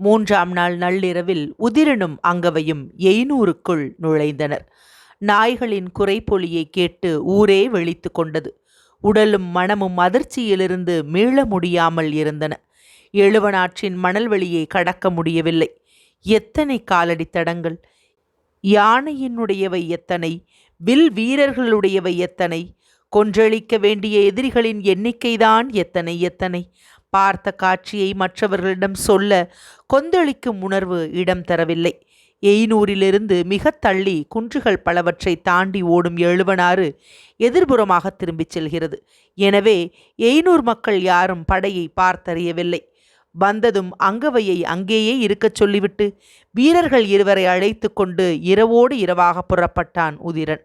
மூன்றாம் நாள் நள்ளிரவில் உதிரனும் அங்கவையும் எய்னூருக்குள் நுழைந்தனர். நாய்களின் குறைப்பொலியை கேட்டு ஊரே வெளித்து கொண்டது. உடலும் மனமும் அதிர்ச்சியிலிருந்து மீள முடியாமல் இருந்தன. எழுவனாற்றின் மணல்வெளியை கடக்க முடியவில்லை. எத்தனை காலடி தடங்கள்? யானையினுடையவை எத்தனை? வில் வீரர்களுடையவை எத்தனை? கொன்றளிக்க வேண்டிய எதிரிகளின் எண்ணிக்கைதான் எத்தனை எத்தனை? பார்த்த காட்சியை மற்றவர்களிடம் சொல்ல கொந்தளிக்கும் உணர்வு இடம் தரவில்லை. எய்னூரிலிருந்து மிக தள்ளி குன்றுகள் பலவற்றை தாண்டி ஓடும் எழுவனாறு எதிர்புறமாக திரும்பிச் செல்கிறது. எனவே எய்னூர் மக்கள் யாரும் படையை பார்த்தறியவில்லை. வந்ததும் அங்கவையை அங்கேயே இருக்கச் சொல்லிவிட்டு வீரர்கள் இருவரை அழைத்து கொண்டு இரவோடு இரவாக புறப்பட்டான் உதிரன்.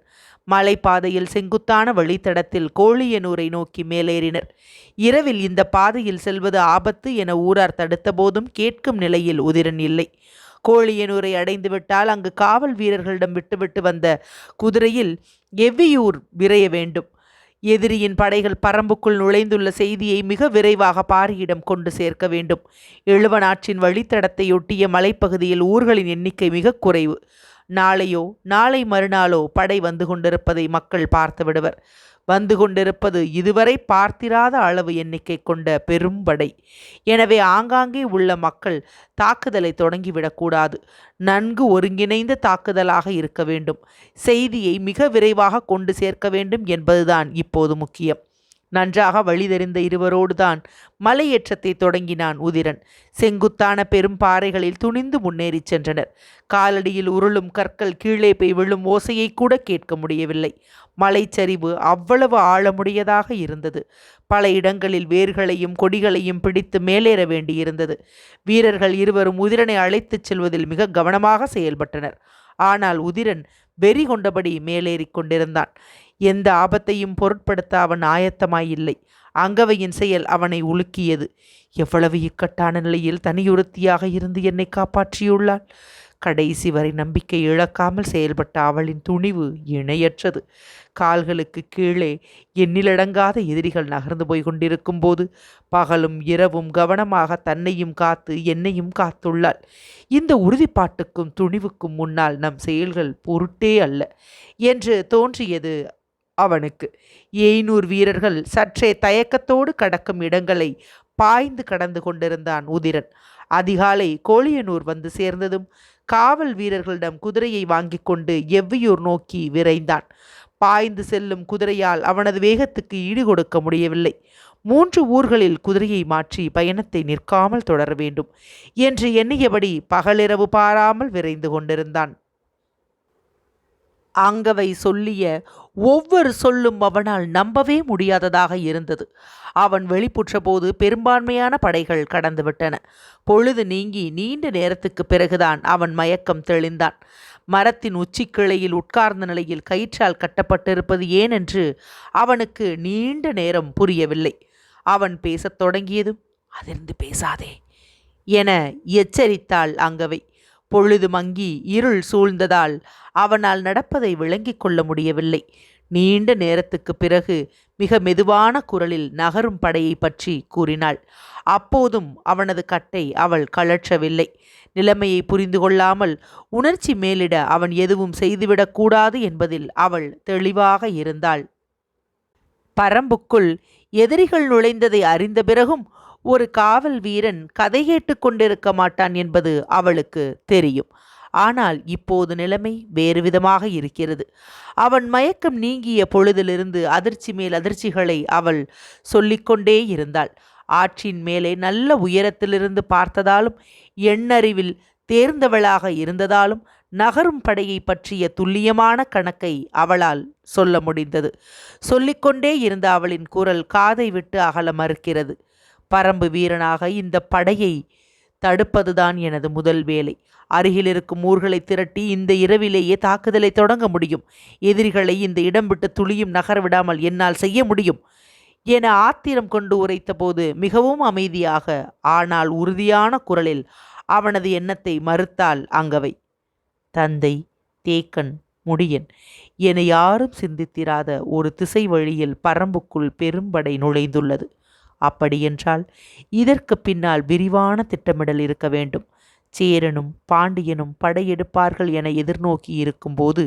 மலைப்பாதையில் செங்குத்தான வழித்தடத்தில் கோழியனூரை நோக்கி மேலேறினர். இரவில் இந்த பாதையில் செல்வது ஆபத்து என ஊரார் தடுத்தபோதும் கேட்கும் நிலையில் உதிரன் இல்லை. கோழியனூரை அடைந்துவிட்டால் அங்கு காவல் வீரர்களிடம் விட்டுவிட்டு வந்த குதிரையில் எவ்வியூர் விரைய வேண்டும். எதிரியின் படைகள் பரம்புக்குள் நுழைந்துள்ள செய்தியை மிக விரைவாக பாரியிடம் கொண்டு சேர்க்க வேண்டும். எழுவனாற்றின் வழித்தடத்தையொட்டிய மலைப்பகுதியில் ஊர்களின் எண்ணிக்கை மிக குறைவு. நாளையோ நாளை மறுநாளோ படை வந்து கொண்டிருப்பதை மக்கள் பார்த்து விடுவர் வந்து கொண்டிருப்பது இதுவரை பார்த்திராத அளவு எண்ணிக்கை கொண்ட பெரும் படை. எனவே ஆங்காங்கே உள்ள மக்கள் தாக்குதலை தொடங்கிவிடக்கூடாது நன்கு ஒருங்கிணைந்த தாக்குதலாக இருக்க வேண்டும். செய்தியை மிக விரைவாக கொண்டு சேர்க்க வேண்டும் என்பதுதான் இப்போது முக்கியம். நன்றாக வழிதெறிந்த இருவரோடுதான் மலையேற்றத்தை தொடங்கினான் உதிரன். செங்குத்தான பெரும் பாறைகளில் துணிந்து முன்னேறிச் சென்றனர். காலடியில் உருளும் கற்கள் கீழே போய் விழும் ஓசையை கூட கேட்க முடியவில்லை. மலைச்சரிவு அவ்வளவு ஆழமுடையதாக இருந்தது. பல இடங்களில் வேர்களையும் கொடிகளையும் பிடித்து மேலேற வேண்டியிருந்தது. வீரர்கள் இருவரும் உதிரனை அழைத்துச் செல்வதில் மிக கவனமாக செயல்பட்டனர். ஆனால் உதிரன் வெறி கொண்டபடி மேலேறிக் கொண்டிருந்தான். எந்த ஆபத்தையும் பொருட்படுத்த அவன் ஆயத்தமாயில்லை. அங்கவையின் செயல் அவனை உலுக்கியது. எவ்வளவு இக்கட்டான நிலையில் தனியுறுத்தியாக இருந்து என்னை காப்பாற்றியுள்ளாள்? கடைசி வரை நம்பிக்கை இழக்காமல் செயல்பட்ட அவளின் துணிவு இணையற்றது. கால்களுக்கு கீழே எண்ணிலடங்காத எதிரிகள் நகர்ந்து போய் கொண்டிருக்கும் போது பகலும் இரவும் கவனமாக தன்னையும் காத்து என்னையும் காத்துள்ளாள். இந்த உறுதிப்பாட்டுக்கும் துணிவுக்கும் முன்னால் நம் செயல்கள் பொருட்டே அல்ல. என்று தோன்றியது அவனுக்கு. எய்நூறு வீரர்கள் சற்றே தயக்கத்தோடு கடக்கும் இடங்களை பாய்ந்து கடந்து கொண்டிருந்தான் உதிரன். அதிகாலை கோழியனூர் வந்து சேர்ந்ததும் காவல் வீரர்களிடம் குதிரையை வாங்கி கொண்டு எவ்வியூர் நோக்கி விரைந்தான். பாய்ந்து செல்லும் குதிரையால் அவனது வேகத்துக்கு ஈடு கொடுக்க முடியவில்லை. மூன்று ஊர்களில் குதிரையை மாற்றி பயணத்தை நிற்காமல் தொடர வேண்டும் என்று எண்ணியபடி பகலிரவு பாராமல் விரைந்து கொண்டிருந்தான். அங்கவை சொல்லிய ஒவ்வொரு சொல்லும் அவனால் நம்பவே முடியாததாக இருந்தது. அவன் வெளிப்புற்றபோது பெரும்பான்மையான படைகள் கடந்துவிட்டன பொழுது நீங்கி நீண்ட நேரத்துக்கு பிறகுதான் அவன் மயக்கம் தெளிந்தான். மரத்தின் உச்சிக்கிளையில் உட்கார்ந்த நிலையில் கயிற்றால் கட்டப்பட்டிருப்பது ஏனென்று அவனுக்கு நீண்ட நேரம் புரியவில்லை. அவன் பேசத் தொடங்கியதும் அதிர்ந்து பேசாதே என எச்சரித்தாள் அங்கவை. பொழுது மங்கி இருள் சூழ்ந்ததால் அவனால் நடப்பதை விளங்கிக் கொள்ள முடியவில்லை. நீண்ட நேரத்துக்கு பிறகு மிக மெதுவான குரலில் நகரும் படையை பற்றி கூறினாள். அப்போதும் அவனது கட்டை அவள் கழற்றவில்லை. நிலைமையை புரிந்து கொள்ளாமல் உணர்ச்சி மேலிட அவன் எதுவும் செய்துவிடக்கூடாது என்பதில் அவள் தெளிவாக இருந்தாள். பரம்புக்குள் எதிரிகள் நுழைந்ததை அறிந்த பிறகும் ஒரு காவல் வீரன் கதை கேட்டு கொண்டிருக்க மாட்டான் என்பது அவளுக்கு தெரியும். ஆனால் இப்போது நிலைமை வேறு விதமாக இருக்கிறது. அவன் மயக்கம் நீங்கிய பொழுதிலிருந்து அதிர்ச்சி மேல் அதிர்ச்சிகளை அவள் சொல்லிக்கொண்டே இருந்தாள். ஆற்றின் மேலே நல்ல உயரத்திலிருந்து பார்த்ததாலும் எண்ணறிவில் தேர்ந்தவளாக இருந்ததாலும் நகரும் படையை பற்றிய துல்லியமான கணக்கை அவளால் சொல்ல முடிந்தது. சொல்லிக்கொண்டே இருந்த அவளின் குரல் காதை விட்டு அகல மறுக்கிறது. பரம்பு வீரனாக இந்த படையை தடுப்பதுதான் எனது முதல் வேலை. அருகில் இருக்கும் ஊர்களை திரட்டி இந்த இரவிலேயே தாக்குதலை தொடங்க முடியும். எதிரிகளை இந்த இடம் விட்டு துளியும் நகர விடாமல் என்னால் செய்ய முடியும் என ஆத்திரம் கொண்டு உரைத்தபோது மிகவும் அமைதியாக ஆனால் உறுதியான குரலில் அவனது எண்ணத்தை மறுத்தாள் அங்கவை. தந்தை தேக்கன் முடியன் என யாரும் சிந்தித்திராத ஒரு திசை வழியில் பரம்புக்குள் பெரும்படை நுழைந்துள்ளது. அப்படியென்றால் இதற்கு பின்னால் விரிவான திட்டமிடல் இருக்க வேண்டும். சேரனும் பாண்டியனும் படையெடுப்பார்கள் என எதிர்நோக்கி இருக்கும்போது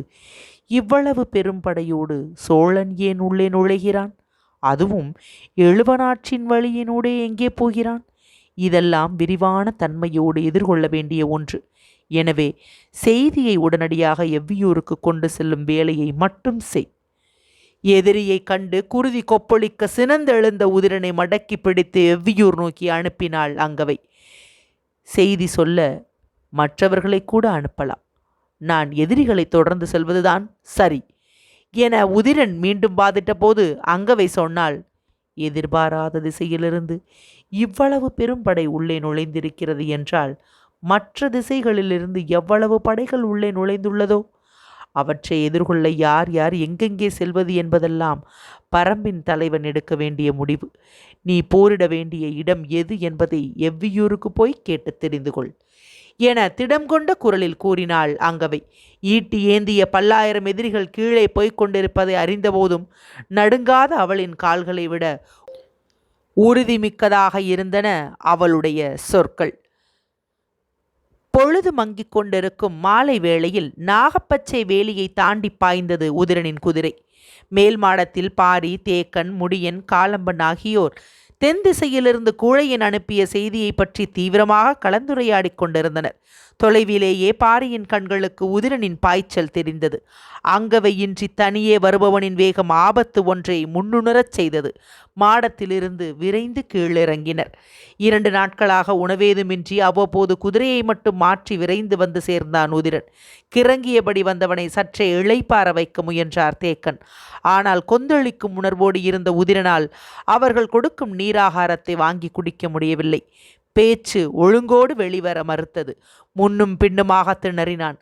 இவ்வளவு பெரும்படையோடு சோழன் ஏன் உள்ளே நுழைகிறான்? அதுவும் எழுவனாற்றின் வழியினூடே எங்கே போகிறான்? இதெல்லாம் விரிவான தன்மையோடு எதிர்கொள்ள வேண்டிய ஒன்று. எனவே செய்தியை உடனடியாக எவ்வியூருக்கு கொண்டு செல்லும் வேலையை மட்டும் செய். எதிரியை கண்டு குருதி கொப்பளிக்க சினந்தெழுந்த உதிரனை மடக்கி பிடித்து எவ்வியூர் நோக்கி அனுப்பினாள் அங்கவை. செய்தி சொல்ல மற்றவர்களை கூட அனுப்பலாம். நான் எதிரிகளை தொடர்ந்து செல்வதுதான் சரி. என உதிரன் மீண்டும் பாதிட்ட போது அங்கவை சொன்னால் எதிர்பாராத திசையிலிருந்து இவ்வளவு பெரும்படை உள்ளே நுழைந்திருக்கிறது என்றால் மற்ற திசைகளிலிருந்து எவ்வளவு படைகள் உள்ளே நுழைந்துள்ளதோ அவற்றை எதிர்கொள்ள யார் யார் எங்கெங்கே செல்வது என்பதெல்லாம் பரம்பின் தலைவன் எடுக்க வேண்டிய முடிவு. நீ போரிட வேண்டிய இடம் எது என்பதை எவ்வியூருக்கு போய் கேட்டு தெரிந்து கொள். என திடம் கொண்ட குரலில் கூறினாள் அங்கவை. ஈட்டி ஏந்திய பல்லாயிரம் எதிரிகள் கீழே போய்க் கொண்டிருப்பதை அறிந்தபோதும் நடுங்காத அவளின் கால்களை விட உறுதிமிக்கதாக இருந்தன அவளுடைய சொற்கள். பொழுது மங்கிக் கொண்டிருக்கும் மாலை வேளையில் நாகப்பச்சை வேலியை தாண்டி பாய்ந்தது உதிரனின் குதிரை. மேல் மாடத்தில் பாரி தேக்கன் முடியன் காலம்பன் ஆகியோர் தென் திசையிலிருந்து கூழையன் அனுப்பிய செய்தியை பற்றி தீவிரமாக கலந்துரையாடிக் கொண்டிருந்தனர். தொலைவிலேயே பாரியின் கண்களுக்கு உதிரனின் பாய்ச்சல் தெரிந்தது. அங்கவையின்றி தனியே வருபவனின் வேகம் ஆபத்து ஒன்றை முன்னுணரச் செய்தது. மாடத்திலிருந்து விரைந்து கீழிறங்கினர். இரண்டு நாட்களாக உணவேதுமின்றி அவ்வப்போது குதிரையை மட்டும் மாற்றி விரைந்து வந்து சேர்ந்தான் உதிரன். கிறங்கியபடி வந்தவனை சற்றே இளைப்பார வைக்க முயன்றார் தேக்கன். ஆனால் கொந்தளிக்கும் உணர்வோடு இருந்த உதிரனால் அவர்கள் கொடுக்கும் நீராகாரத்தை வாங்கி குடிக்க முடியவில்லை. பேச்சு ஒழுங்கோடு வெளிவர மறுத்தது. முன்னும் பின்னுமாக திணறினான்.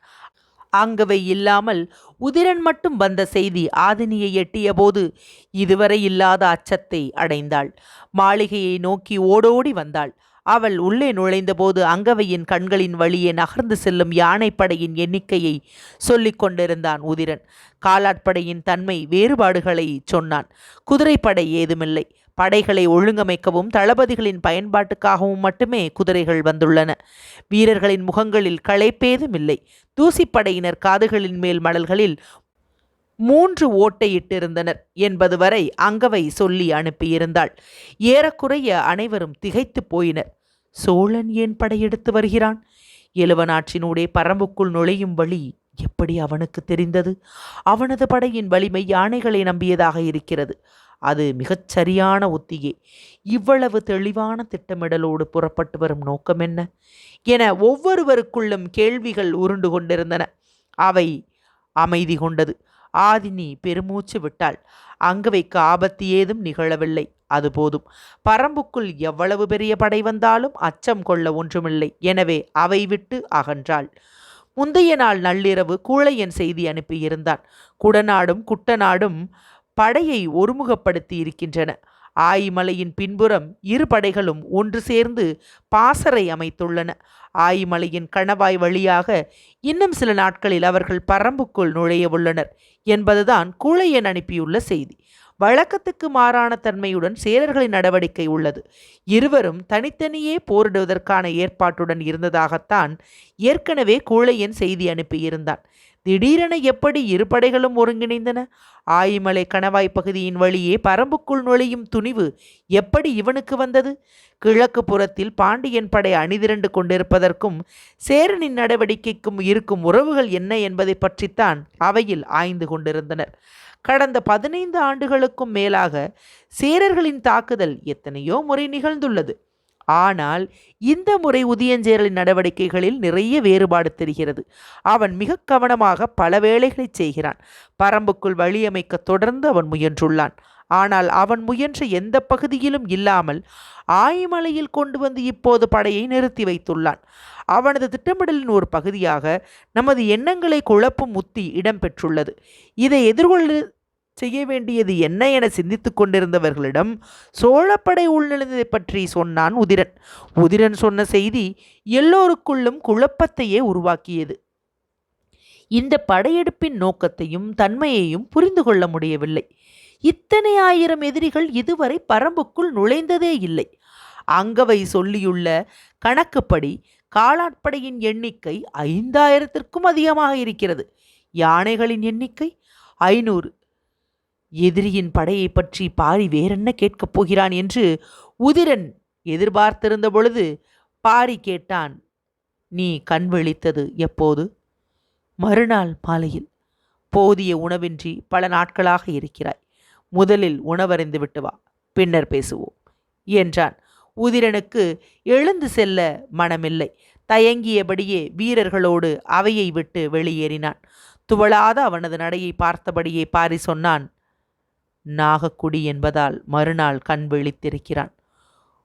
அங்கவை இல்லாமல் உதிரன் மட்டும் வந்த செய்தி ஆதினியை எட்டியபோது இதுவரை இல்லாத அச்சத்தை அடைந்தாள். மாளிகையை நோக்கி ஓடோடி வந்தாள். அவள் உள்ளே நுழைந்தபோது அங்கவையின் கண்களின் வழியே நகர்ந்து செல்லும் யானைப்படையின் எண்ணிக்கையை சொல்லிக் கொண்டிருந்தான் உதிரன். காலாட்படையின் தன்மை வேறுபாடுகளை சொன்னான். குதிரைப்படை ஏதுமில்லை. படைகளை ஒழுங்கமைக்கவும் தளபதிகளின் பயன்பாட்டுக்காகவும் மட்டுமே குதிரைகள் வந்துள்ளன. வீரர்களின் முகங்களில் களைப்பேதும் இல்லை தூசிப்படையினர் காதுகளின் மேல் மடல்களில் மூன்று ஓட்டையிட்டிருந்தனர் என்பது வரை அங்கவை சொல்லி அனுப்பியிருந்தாள். ஏறக்குறைய அனைவரும் திகைத்து போயினர். சோழன் ஏன் படையெடுத்து வருகிறான்? எழுவனாற்றினூடே பரம்புக்குள் நுழையும் வழி எப்படி அவனுக்கு தெரிந்தது? அவனது படையின் வலிமை யானைகளை நம்பியதாக இருக்கிறது. அது மிகச் சரியான இவ்வளவு தெளிவான திட்டமிடலோடு புறப்பட்டு வரும் நோக்கம் என்ன? என ஒவ்வொருவருக்குள்ளும் கேள்விகள் உருண்டு கொண்டிருந்தன. அவை அமைதி கொண்டது. ஆதினி பெருமூச்சு விட்டாள். அங்கவைக்கு ஆபத்து ஏதும் நிகழவில்லை. அது போதும். பரம்புக்குள் எவ்வளவு பெரிய படை வந்தாலும் அச்சம் கொள்ள ஒன்றுமில்லை. எனவே அவை விட்டு அகன்றாள். முந்தைய நாள் நள்ளிரவு கூழையன் செய்தி அனுப்பியிருந்தான். குடநாடும் குட்டநாடும் படையை ஒருமுகப்படுத்தி இருக்கின்றன ஆயிமலையின் பின்புறம் இரு படைகளும் ஒன்று சேர்ந்து பாசறை அமைத்துள்ளன. ஆயிமலையின் கணவாய் வழியாக இன்னும் சில நாட்களில் அவர்கள் பரம்புக்குள் நுழைய உள்ளனர் என்பதுதான் கூழையன் அனுப்பியுள்ள செய்தி. வழக்கத்துக்கு மாறான தன்மையுடன் சேரர்களின் நடவடிக்கை உள்ளது. இருவரும் தனித்தனியே போரிடுவதற்கான ஏற்பாட்டுடன் இருந்ததாகத்தான் ஏற்கனவே கூழையன் செய்தி அனுப்பியிருந்தான். திடீரென எப்படி இரு படைகளும் ஒருங்கிணைந்தன? ஆயிமலை கணவாய் பகுதியின் வழியே பரம்புக்குள் நுழையும் துணிவு எப்படி இவனுக்கு வந்தது? கிழக்கு புறத்தில் பாண்டியன் படை அணிதிரண்டு கொண்டிருப்பதற்கும் சேரனின் நடவடிக்கைக்கும் இருக்கும் உறவுகள் என்ன என்பதை பற்றித்தான் அவையில் ஆய்ந்து கொண்டிருந்தனர். கடந்த பதினைந்து ஆண்டுகளுக்கும் மேலாக சேரர்களின் தாக்குதல் எத்தனையோ முறை நிகழ்ந்துள்ளது. ஆனால் இந்த முறை உதியஞ்சேரலின் நடவடிக்கைகளில் நிறைய வேறுபாடு தெரிகிறது. அவன் மிக கவனமாக பல வேலைகளை செய்கிறான். பரம்புக்குள் வழியமைக்க தொடர்ந்து அவன் முயன்றுள்ளான். ஆனால் அவன் முயன்ற எந்த பகுதியிலும் இல்லாமல் ஆய்மலையில் கொண்டு வந்து இப்போது படையை நிறுத்தி வைத்துள்ளான். அவனது திட்டமிடலின் ஒரு பகுதியாக நமது எண்ணங்களை குழப்பும் உத்தி இடம்பெற்றுள்ளது. இதை எதிர்கொள்ள செய்ய வேண்டியது என்ன என சிந்தித்துக் கொண்டிருந்தவர்களிடம் சோழப்படை உள்நுழைந்ததை பற்றி சொன்னான் உதிரன். உதிரன் சொன்ன செய்தி எல்லோருக்குள்ளும் குழப்பத்தையே உருவாக்கியது. இந்த படையெடுப்பின் நோக்கத்தையும் தன்மையையும் புரிந்து கொள்ள முடியவில்லை. இத்தனை ஆயிரம் எதிரிகள் இதுவரை பரம்புக்குள் நுழைந்ததே இல்லை. அங்கவை சொல்லியுள்ள கணக்குப்படி காலாட்படையின் எண்ணிக்கை ஐந்தாயிரத்திற்கும் அதிகமாக இருக்கிறது. யானைகளின் எண்ணிக்கை ஐநூறு எதிரியின் படையை பற்றி பாரி வேறென்ன கேட்கப் போகிறான் என்று உதிரன் எதிர்பார்த்திருந்த பொழுது பாரி கேட்டான் நீ கண் விழித்தது எப்போது? மறுநாள் மாலையில். போதிய உணவின்றி பல நாட்களாக இருக்கிறாய். முதலில் உணவறிந்து விட்டு வா பின்னர் பேசுவோம் என்றான். உதிரனுக்கு எழுந்து செல்ல மனமில்லை. தயங்கியபடியே வீரர்களோடு அவையை விட்டு வெளியேறினான். துவளாத அவனது நடையை பார்த்தபடியே பாரி சொன்னான் நாகக்குடி என்பதால் மறுநாள் கண் விழித்திருக்கிறான்.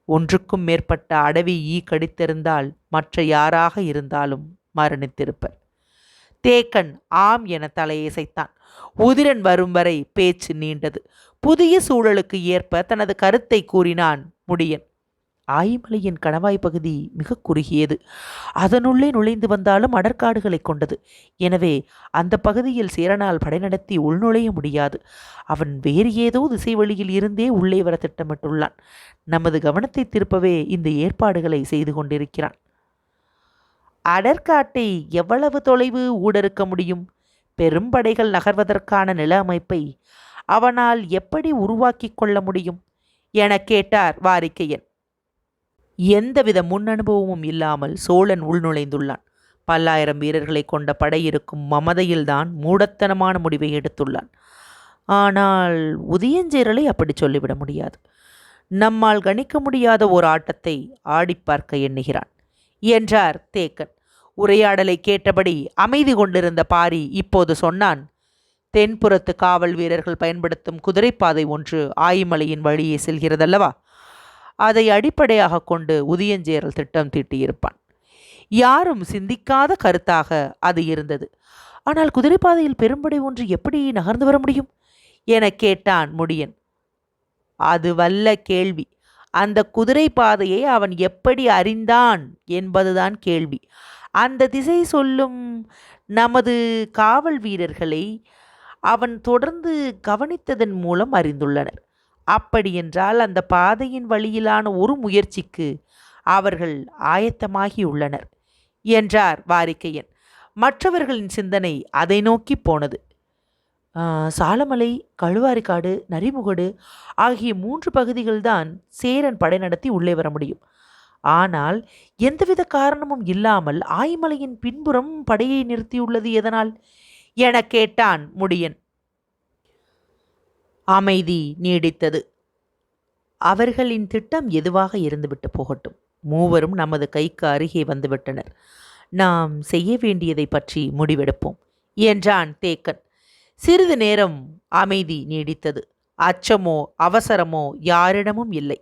ஒன்றுக்கும் மேற்பட்ட அடவி ஈ கடித்திருந்தால் மற்ற யாராக இருந்தாலும் மரணித்திருப்பர். தேக்கன் ஆம் என தலையசைத்தான். உதிரன் வரும் வரை பேச்சு நீண்டது. புதிய சூழலுக்கு ஏற்ப தனது கருத்தை கூறினான் முடியன். ஆயிமலையின் கணவாய் பகுதி மிக குறுகியது. அதனுள்ளே நுழைந்து வந்தாலும் அடற்காடுகளை கொண்டது. எனவே அந்த பகுதியில் சேரனால் படை நடத்தி உள்நுழைய முடியாது. அவன் வேறு ஏதோ திசை வழியில் இருந்தே உள்ளே வர திட்டமிட்டுள்ளான். நமது கவனத்தை திருப்பவே இந்த ஏற்பாடுகளை செய்து கொண்டிருக்கிறான். அடற்காட்டை எவ்வளவு தொலைவு ஊடறுக்க முடியும்? பெரும்படைகள் நகர்வதற்கான நில அமைப்பை அவனால் எப்படி உருவாக்கி கொள்ள முடியும்? என கேட்டார் வாரிக்கையன். எந்தவித முன் அனுபவமும் இல்லாமல் சோழன் உள்நுழைந்துள்ளான். பல்லாயிரம் வீரர்களை கொண்ட படையிருக்கும் மமதையில்தான் மூடத்தனமான முடிவை எடுத்துள்ளான். ஆனால் உதயஞ்சேரலை அப்படி சொல்லிவிட முடியாது. நம்மால் கணிக்க முடியாத ஒரு ஆட்டத்தை ஆடிப்பார்க்க எண்ணுகிறான். என்றார் தேக்கன். உரையாடலை கேட்டபடி அமைதி கொண்டிருந்த பாரி இப்போது சொன்னான் தென்புறத்து காவல் வீரர்கள் பயன்படுத்தும் குதிரைப்பாதை ஒன்று ஆயிமலையின் வழியே செல்கிறதல்லவா? அதை அடிப்படையாக கொண்டு உதியஞ்சேரல் திட்டம் தீட்டியிருப்பான். யாரும் சிந்திக்காத கருத்தாக அது இருந்தது. ஆனால் குதிரைப்பாதையில் பெரும்படை ஒன்று எப்படி நகர்ந்து வர முடியும்? என கேட்டான் முடியன். அது வல்ல கேள்வி. அந்த குதிரை பாதையை அவன் எப்படி அறிந்தான்? என்பதுதான் கேள்வி. அந்த திசை சொல்லும் நமது காவல் வீரர்களை அவன் தொடர்ந்து கவனித்ததன் மூலம் அறிந்துள்ளனர். அப்படியென்றால் அந்த பாதையின் வழியிலான ஒரு முயற்சிக்கு அவர்கள் ஆயத்தமாகியுள்ளனர் என்றார் வாரிக்கையன். மற்றவர்களின் சிந்தனை அதை நோக்கி போனது. சாலமலை கழுவாரிக்காடு நரிமுகடு ஆகிய மூன்று பகுதிகள்தான் சேரன் படை நடத்தி உள்ளே வர முடியும். ஆனால் எந்தவித காரணமும் இல்லாமல் ஆய்மலையின் பின்புறம் படையை நிறுத்தியுள்ளது எதனால்? என கேட்டான் முடியன். அமைதி நீடித்தது. அவர்களின் திட்டம் எதுவாக இருந்துவிட்டு போகட்டும். மூவரும் நமது கைக்கு அருகே வந்துவிட்டனர். நாம் செய்ய வேண்டியதை பற்றி முடிவெடுப்போம் என்றான் தேக்கன். சிறிது நேரம் அமைதி நீடித்தது. அச்சமோ அவசரமோ யாரிடமும் இல்லை.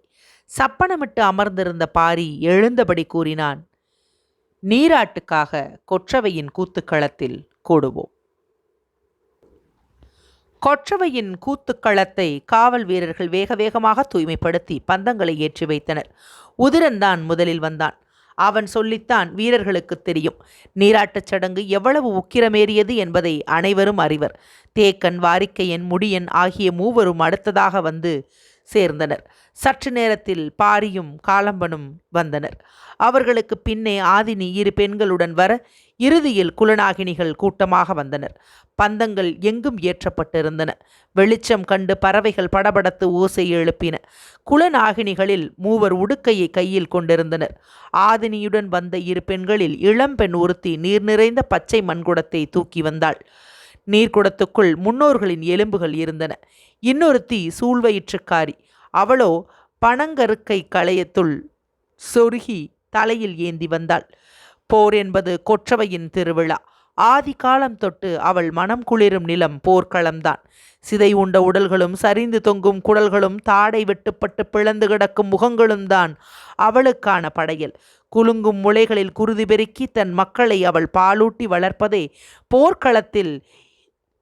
சப்பனமிட்டு அமர்ந்திருந்த பாரி எழுந்தபடி கூறினான் நீராட்டுக்காக கொற்றவையின் கூத்துக்களத்தில் கூடுவோம். கொற்றவையின் கூத்துக்களத்தை காவல் வீரர்கள் வேக வேகமாக தூய்மைப்படுத்தி பந்தங்களை ஏற்றி வைத்தனர். உதிரன்தான் முதலில் வந்தான். அவன் சொல்லித்தான் வீரர்களுக்கு தெரியும் நீராட்டச் சடங்கு எவ்வளவு உக்கிரமேறியது என்பதை அனைவரும் அறிவர். தேக்கன் வாரிக்கையன் முடியன் ஆகிய மூவரும் அடுத்ததாக வந்து சேர்ந்தனர். சற்று நேரத்தில் பாரியும் காலம்பனும் வந்தனர். அவர்களுக்கு பின்னே ஆதினி இரு பெண்களுடன் வர இறுதியில் குலநாகினிகள் கூட்டமாக வந்தனர். பந்தங்கள் எங்கும் ஏற்றப்பட்டிருந்தன. வெளிச்சம் கண்டு பறவைகள் படபடத்து ஓசை எழுப்பின. குலநாகினிகளில் மூவர் உடுக்கையை கையில் கொண்டிருந்தனர். ஆதினியுடன் வந்த இரு பெண்களில் இளம்பெண் ஒருத்தி நீர் நிறைந்த பச்சை மண்குடத்தை தூக்கி வந்தாள். நீர்க்குடத்துக்குள் முன்னோர்களின் எலும்புகள் இருந்தன. இன்னொருத்தி சூழ்வயிற்றுக்காரி. அவளோ பனங்கருக்கை களையத்துள் சொருகி தலையில் ஏந்தி வந்தாள். போர் என்பது கொற்றவையின் திருவிழா. ஆதி காலம் தொட்டு அவள் மனம் குளிரும் நிலம் போர்க்களம்தான் சிதை உண்ட உடல்களும் சரிந்து தொங்கும் குடல்களும் தாடை வெட்டுப்பட்டு பிளந்து கிடக்கும் முகங்களும் தான் அவளுக்கான படையல். குலுங்கும் முளைகளில் குருதி பெருக்கி தன் மக்களை அவள் பாலூட்டி வளர்ப்பதே போர்க்களத்தில்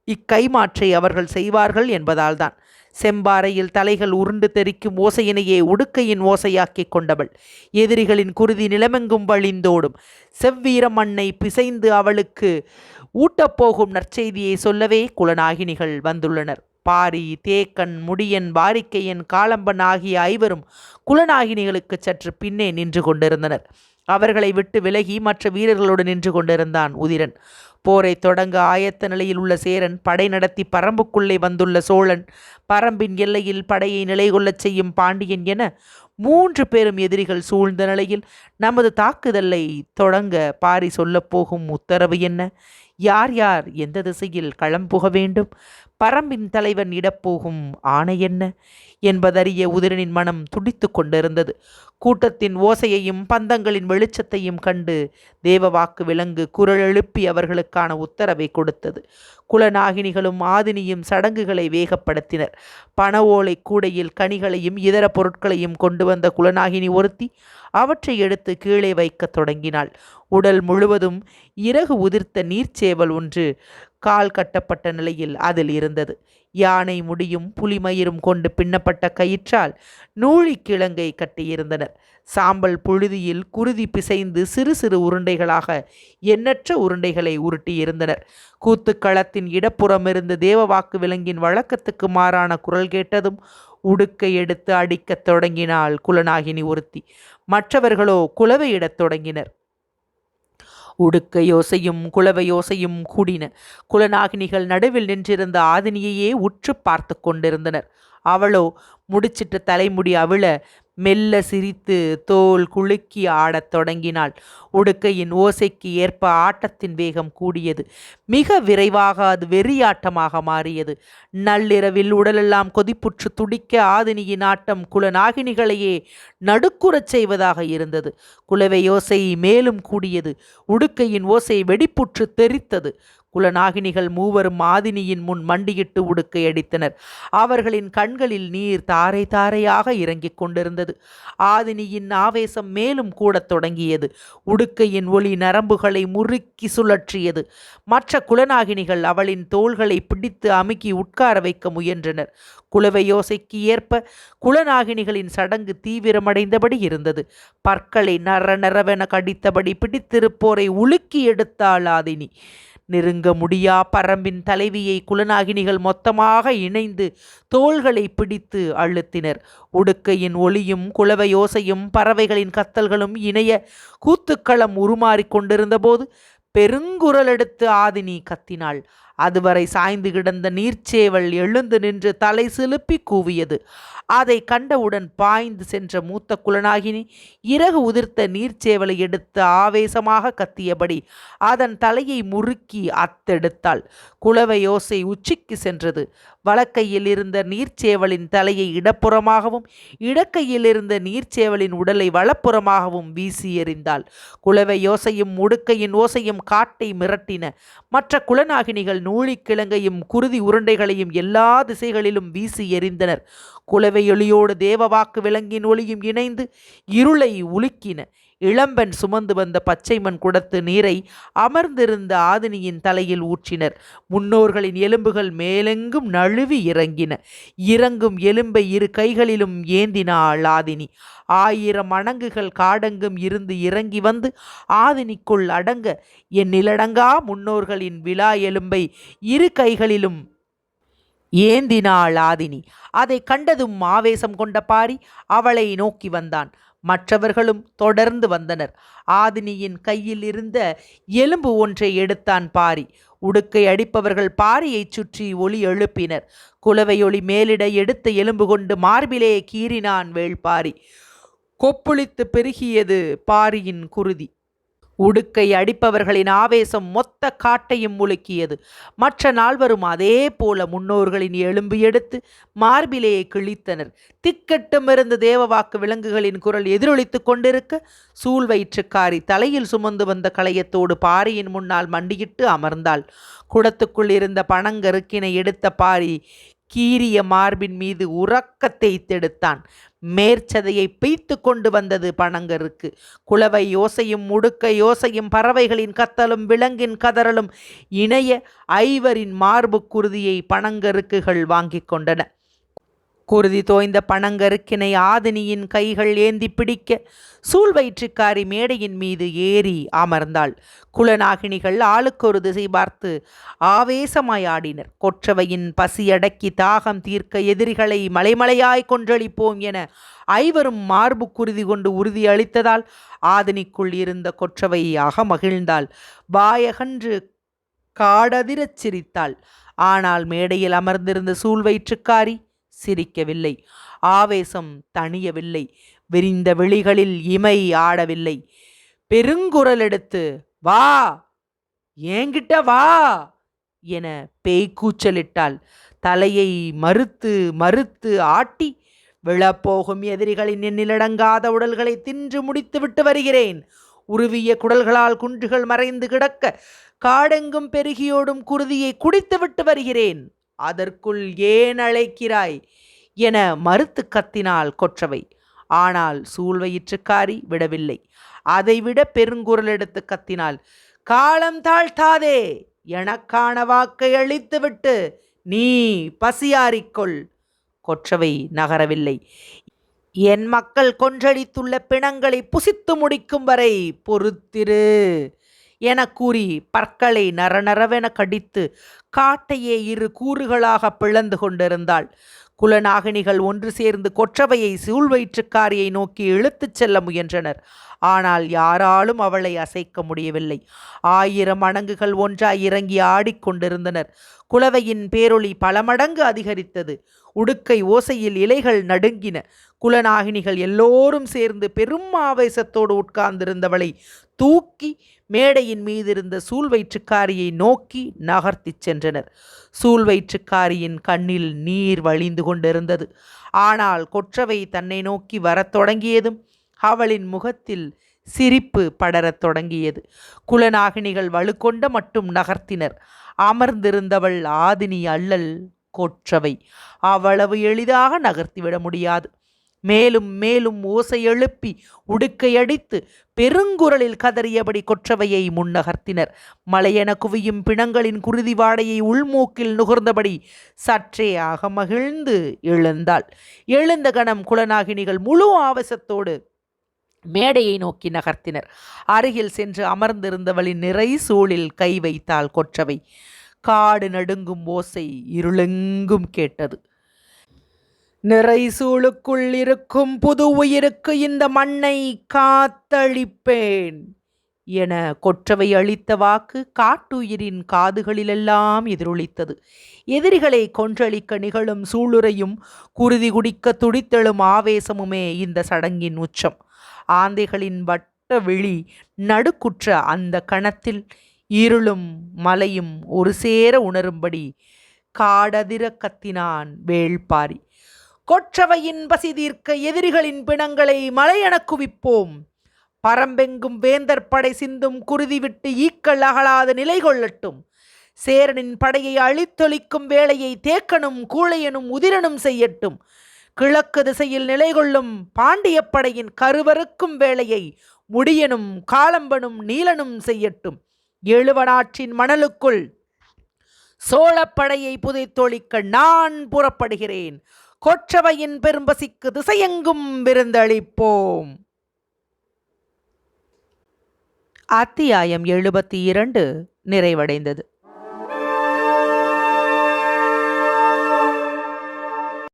இக்கைமாற்றை அவர்கள் செய்வார்கள் என்பதால்தான். செம்பாறையில் தலைகள் உருண்டு தெரிக்கும் ஓசையினையே உடுக்கையின் ஓசையாக்கிக் கொண்டவள். எதிரிகளின் குருதி நிலமெங்கும் வழிந்தோடும். செவ்வீர மண்ணை பிசைந்து அவளுக்கு ஊட்டப்போகும் நற்செய்தியை சொல்லவே குலநாகினிகள் வந்துள்ளனர். பாரி தேக்கன் முடியன் வாரிக்கையன் காலம்பன் ஆகிய ஐவரும் குலநாகினிகளுக்கு சற்று பின்னே நின்று கொண்டிருந்தனர். அவர்களை விட்டு விலகி மற்ற வீரர்களோடு நின்று கொண்டிருந்தான் உதிரன். போரை தொடங்க ஆயத்த நிலையில் உள்ள சேரன் படை நடத்தி பரம்புக்குள்ளே வந்துள்ள சோழன் பரம்பின் எல்லையில் படையை நிலை கொள்ளச் செய்யும் பாண்டியன் என மூன்று பேரும் எதிரிகள் சூழ்ந்த நிலையில் நமது தாக்குதலை தொடங்க பாரி சொல்லப்போகும் உத்தரவு என்ன? யார் யார் எந்த திசையில் களம் புக வேண்டும்? பரம்பின் தலைவன் இடப்போகும் ஆணை என்ன? என்பதறிய உதிரனின் மனம் துடித்து கொண்டிருந்தது. கூட்டத்தின் ஓசையையும் பந்தங்களின் வெளிச்சத்தையும் கண்டு தேவவாக்கு விலங்கு குரல் எழுப்பி அவர்களுக்கான உத்தரவை கொடுத்தது. குலநாகினிகளும் ஆதினியும் சடங்குகளை வேகப்படுத்தினர். பண ஓலை கூடையில் கனிகளையும் இதர பொருட்களையும் கொண்டு வந்த குலநாகினி ஒருத்தி அவற்றை எடுத்து கீழே வைக்கத் தொடங்கினாள். உடல் முழுவதும் இறகு உதிர்த்த நீர்ச்சேவல் ஒன்று கால் கட்டப்பட்ட நிலையில் அதில் இருந்தது. யானை முடியும் புலிமயிரும் கொண்டு பின்னப்பட்ட கயிற்றால் நூழிக்கிழங்கை கட்டியிருந்தனர். சாம்பல் புழுதியில் குருதி பிசைந்து சிறு சிறு உருண்டைகளாக எண்ணற்ற உருண்டைகளை உருட்டியிருந்தனர். கூத்துக்களத்தின் இடப்புறமிருந்து தேவவாக்கு விலங்கின் வழக்கத்துக்கு மாறான குரல் கேட்டதும் உடுக்கை எடுத்து அடிக்கத் தொடங்கினாள் குலநாகினி ஒருத்தி. மற்றவர்களோ குலவையிடத் தொடங்கினர். உடுக்க யோசையும் குலவ யோசையும் கூடின. குலநாகினிகள் நடுவில் நின்றிருந்த ஆதினியையே உற்று பார்த்து கொண்டிருந்தனர். அவளோ முடிச்சிட்டு தலைமுடி அவிழ மெல்ல சிரித்து தோல் குலுக்கி ஆடத் தொடங்கினாள். உடுக்கையின் ஓசைக்கு ஏற்ப ஆட்டத்தின் வேகம் கூடியது. மிக விரைவாக அது வெறியாட்டமாக மாறியது. நள்ளிரவில் உடலெல்லாம் கொதிப்புற்று துடிக்க ஆதினியின் ஆட்டம் குலநாகினிகளையே நடுக்குறச் செய்வதாக இருந்தது. குலவை ஓசை மேலும் கூடியது. உடுக்கையின் ஓசை வெடிப்புற்று தெரித்தது. குலநாகினிகள் மூவரும் மாதினியின் முன் மண்டியிட்டு உடுக்கை அடித்தனர். அவர்களின் கண்களில் நீர் தாரை தாரையாக இறங்கிக் கொண்டிருந்தது. ஆதினியின் ஆவேசம் மேலும் கூடத் தொடங்கியது. உடுக்கையின் ஒளி நரம்புகளை முறுக்கி சுழற்றியது. மற்ற குலநாகினிகள் அவளின் தோள்களை பிடித்து அமுக்கி உட்கார வைக்க முயன்றனர். குலவை யோசைக்கு ஏற்ப குலநாகினிகளின் சடங்கு தீவிரமடைந்தபடி இருந்தது. பற்களை நர நரவென கடித்தபடி பிடித்திருப்போரை உலுக்கி எடுத்தாள் ஆதினி. நெருங்க முடியா பரம்பின் தலைவியை குலநாகினிகள் மொத்தமாக இணைந்து தோள்களை பிடித்து அழுத்தினர். உடுக்கையின் ஒளியும் குலவையோசையும் பறவைகளின் கத்தல்களும் இணைய கூத்துக்களம் உருமாறிக் கொண்டிருந்தபோது பெருங்குரல் எடுத்து ஆதினி கத்தினாள். அதுவரை சாய்ந்து கிடந்த நீர்ச்சேவல் எழுந்து நின்று தலை சிலுப்பி கூவியது. அதை கண்டவுடன் பாய்ந்து சென்ற மூத்த குலனாகினி இறகு உதிர்த்த நீர்ச்சேவலை எடுத்து ஆவேசமாக கத்தியபடி அதன் தலையை முறுக்கி அத்தெடுத்தாள். குலவை யோசை உச்சிக்கு சென்றது. வலக்கையில் இருந்த நீர்ச்சேவலின் தலையை இடப்புறமாகவும் இடக்கையில் இருந்த நீர்ச்சேவலின் உடலை வலப்புறமாகவும் வீசி எறிந்தாள். குளவை யோசையும் முடுக்கையின் ஓசையும் காட்டை மிரட்டின மற்ற குலநாகினிகள் நூலிக்கிழங்கையும் குருதி உருண்டைகளையும் எல்லா திசைகளிலும் வீசி எறிந்தனர். குலவை ஒளியோடு தேவவாக்கு விலங்கின் ஒளியும் இணைந்து இருளை உலுக்கின. இளம்பெண் சுமந்து வந்த பச்சைமண் குடத்து நீரை அமர்ந்திருந்த ஆதினியின் தலையில் ஊற்றினர். முன்னோர்களின் எலும்புகள் மேலெங்கும் நழுவி இறங்கின. இறங்கும் எலும்பை இரு கைகளிலும் ஏந்தினாள் ஆதினி. ஆயிரம் அணங்குகள் காடங்கும் இருந்து இறங்கி வந்து ஆதினிக்குள் அடங்க என் நிலடங்கா முன்னோர்களின் விழா எலும்பை இரு கைகளிலும் ஏந்தினாள் ஆதினி. அதை கண்டதும் ஆவேசம் கொண்ட பாரி அவளை நோக்கி வந்தான். மற்றவர்களும் தொடர்ந்து வந்தனர். ஆதினியின் கையில் இருந்த எலும்பு ஒன்றை எடுத்தான் பாரி. உடுக்கை அடிப்பவர்கள் பாரியைச் சுற்றி ஒளி எழுப்பினர். குலவையொளி மேலிட எடுத்த எலும்பு கொண்டு மார்பிலே கீறினான் வேள்பாரி. கொப்புளித்து பெருகியது பாரியின் குருதி. உடுக்கை அடிப்பவர்களின் ஆவேசம் மொத்த காட்டையும் முழுக்கியது மற்ற நால்வரும் அதே போல முன்னோர்களின் எலும்பு எடுத்து மார்பிலேயே கிழித்தனர். திக்கெட்டுமிருந்து தேவவாக்கு விலங்குகளின் குரல் எதிரொலித்துக் கொண்டிருக்க சூழ் வயிற்றுக்காரி தலையில் சுமந்து வந்த களையத்தோடு பாரியின் முன்னால் மண்டியிட்டு அமர்ந்தாள். குடத்துக்குள் இருந்த பணங்கருக்கினை எடுத்த பாரி கீரிய மார்பின் மீது உறக்கத்தை தெடுத்தான். மேற்சதையை பீய்த்து கொண்டு வந்தது பணங்கருக்கு குளவை யோசையும் முடுக்க யோசையும் பறவைகளின் கத்தலும் விலங்கின் கதறலும் இணைய ஐவரின் மார்பு குருதியை பணங்கருக்குகள் வாங்கிக் கொண்டன. குருதி தோய்ந்த பணங்கருக்கினை ஆதினியின் கைகள் ஏந்தி பிடிக்க சூழ்வயிற்றுக்காரி மேடையின் மீது ஏறி அமர்ந்தாள். குலநாகினிகள் ஆளுக்கொரு திசை பார்த்து ஆவேசமாய் ஆடினர். கொற்றவையின் பசியடக்கி தாகம் தீர்க்க எதிரிகளை மலைமலையாய் கொன்றளிப்போம் என ஐவரும் மார்பு குருதி கொண்டு உறுதி அளித்ததால் ஆதினிக்குள் இருந்த கொற்றவையாக மகிழ்ந்தாள். வாயகன்று காடதிரச் சிரித்தாள். ஆனால் மேடையில் அமர்ந்திருந்த சூழ்வயிற்றுக்காரி சிரிக்கவில்லை. ஆவேசம் தணியவில்லை. விரிந்த விழிகளில் இமை ஆடவில்லை. பெருங்குரல் எடுத்து வா ஏங்கிட்ட வா என பேய்கூச்சலிட்டாள் தலையை மறுத்து மறுத்து ஆட்டி விழப்போகும் எதிரிகளின் எண்ணிலடங்காத உடல்களை தின்று முடித்து விட்டு வருகிறேன். உருவிய குடல்களால் குன்றுகள் மறைந்து கிடக்க காடெங்கும் பெருகியோடும் குருதியை குடித்து விட்டு வருகிறேன். அதற்குள் ஏன் அழைக்கிறாய்? என மறுத்து கத்தினாள் கொற்றவை. ஆனால் சூழ்வயிற்றுக்காரி விடவில்லை. அதைவிட பெருங்குரல் எடுத்து கத்தினாள். காலம் தாழ்த்தாதே. எனக்கான வாக்கை அளித்துவிட்டு நீ பசியாரிக்கொள் கொற்றவை நகரவில்லை. என் மக்கள் கொன்றளித்துள்ள பிணங்களை புசித்து முடிக்கும் வரை பொறுத்திரு. என கூறி பற்களை நரநரவென கடித்து காட்டையே இரு கூறுகளாக பிளந்து கொண்டிருந்தாள். குலநாகினிகள் ஒன்று சேர்ந்து கொற்றவையை சூழ்வயிற்றுக்காரியை நோக்கி இழுத்துச் செல்ல முயன்றனர். ஆனால் யாராலும் அவளை அசைக்க முடியவில்லை. ஆயிரம் மடங்குகள் ஒன்றாய் இறங்கி ஆடிக்கொண்டிருந்தனர். குலவையின் பேரொளி பல மடங்கு அதிகரித்தது. உடுக்கை ஓசையில் இலைகள் நடுங்கின. குலநாகினிகள் எல்லோரும் சேர்ந்து பெரும் ஆவேசத்தோடு உட்கார்ந்திருந்தவளை தூக்கி மேடையின் மீதிருந்த சூழ்வயிற்றுக்காரியை நோக்கி நகர்த்திச் சென்றனர். சூழ்வயிற்றுக்காரியின் கண்ணில் நீர் வழிந்து கொண்டிருந்தது. ஆனால் கொற்றவை தன்னை நோக்கி வரத் தொடங்கியதும் அவளின் முகத்தில் சிரிப்பு படரத் தொடங்கியது. குலநாகினிகள் வலுக்கொண்ட மட்டும் நகர்த்தினர். அமர்ந்திருந்தவள் ஆதினி அல்லல் கொற்றவை. அவ்வளவு எளிதாக நகர்த்திவிட முடியாது. மேலும் மேலும் ஓசை எழுப்பி உடுக்கையடித்து பெருங்குரலில் கதறியபடி கொற்றவையை முன்னகர்த்தினர். மலையென குவியும் பிணங்களின் குருதி வாடையை உள்மூக்கில் நுகர்ந்தபடி சற்றே ஆக மகிழ்ந்து எழுந்தாள். எழுந்த கணம் குலநாகினிகள் முழு ஆவசத்தோடு மேடையை நோக்கி நகர்த்தினர். அருகில் சென்று அமர்ந்திருந்தவளின் நிறை சூழில் கை வைத்தாள் கொற்றவை. காடு நடுங்கும் ஓசை இருளெங்கும் கேட்டது. நிறை சூளுக்குள் இருக்கும் புது உயிருக்கு இந்த மண்ணை காத்தளிப்பேன் என கொற்றவை அளித்த வாக்கு காட்டுயிரின் காதுகளிலெல்லாம் எதிரொலித்தது. எதிரிகளை கொன்றளிக்க நிகழும் சூளுரையும் குருதி குடிக்க துடித்தெழும் ஆவேசமுமே இந்த சடங்கின் உச்சம். ஆந்தைகளின் வட்ட விழி நடுக்குற்ற அந்த கணத்தில் இருளும் மலையும் ஒரு சேர உணரும்படி காடதிர கத்தினான் வேள்பாரி. கொற்றவையின் பசி தீர்க்க எதிரிகளின் பிணங்களை மலையென குவிப்போம். பரம்பெங்கும் வேந்தர் படை சிந்தும் குருதி விட்டு ஈக்கள் அகலாத நிலை கொள்ளட்டும் சேரனின் படையை அழித்தொழிக்கும் வேளையை தேக்கனும் கூழையனும் உதிரனும் செய்யட்டும். கிழக்கு திசையில் நிலை கொள்ளும் பாண்டிய படையின் கருவறுக்கும் வேளையை முடியனும் காலம்பனும் நீலனும் செய்யட்டும். எழுவனாற்றின் மணலுக்குள் சோழப்படையை புதைத்தொழிக்க நான் புறப்படுகிறேன். கொற்றவையின் பெரும்பசிக்கு திசையெங்கும் விருந்தளிப்போம். அத்தியாயம் எழுபத்தி இரண்டு நிறைவடைந்தது.